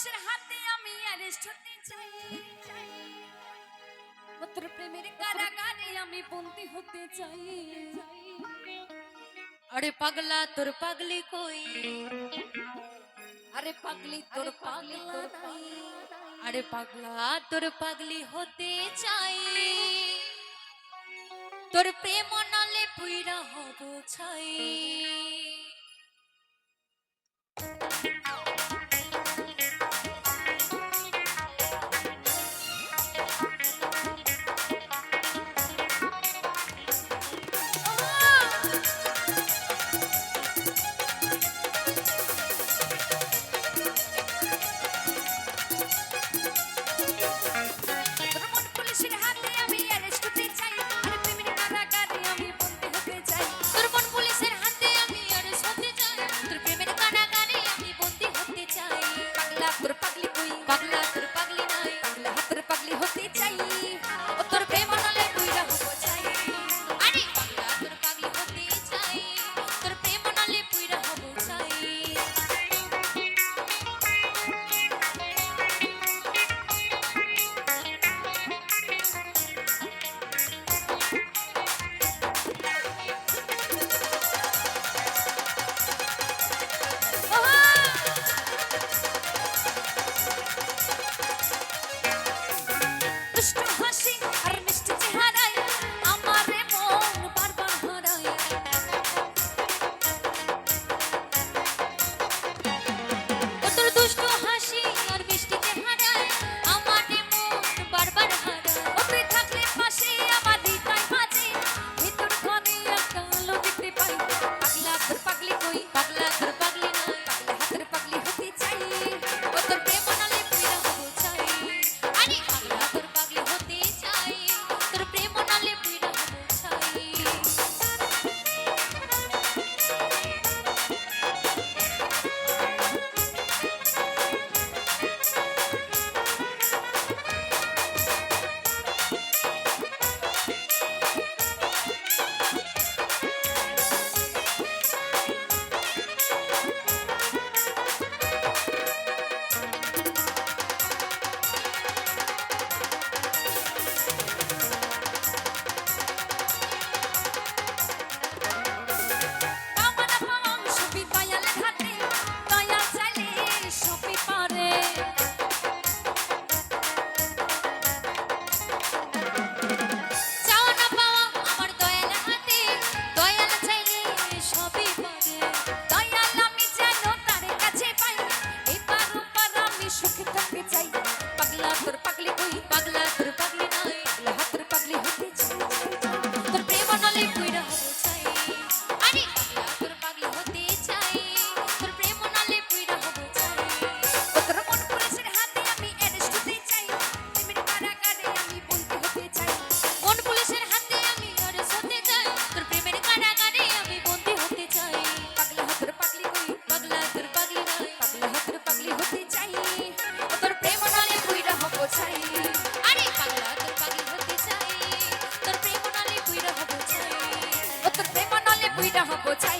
পুলিশের হাতে আমি অ্যারেস্ট হতে চাই। তোর প্রেমের কারাগারে আমি বন্দি হতে চাই। আরে পাগলা তোর পাগলি কই? আরে পাগলি তোর পাগলা নাই। আরে পাগলা তোর পাগলি হতে চাই। তোর প্রেম নালে পুইরা হব ছাই। আমি তোর প্রেম নালে বুইরা হব চাই। তোর প্রেম নালে বুইরা হব চাই।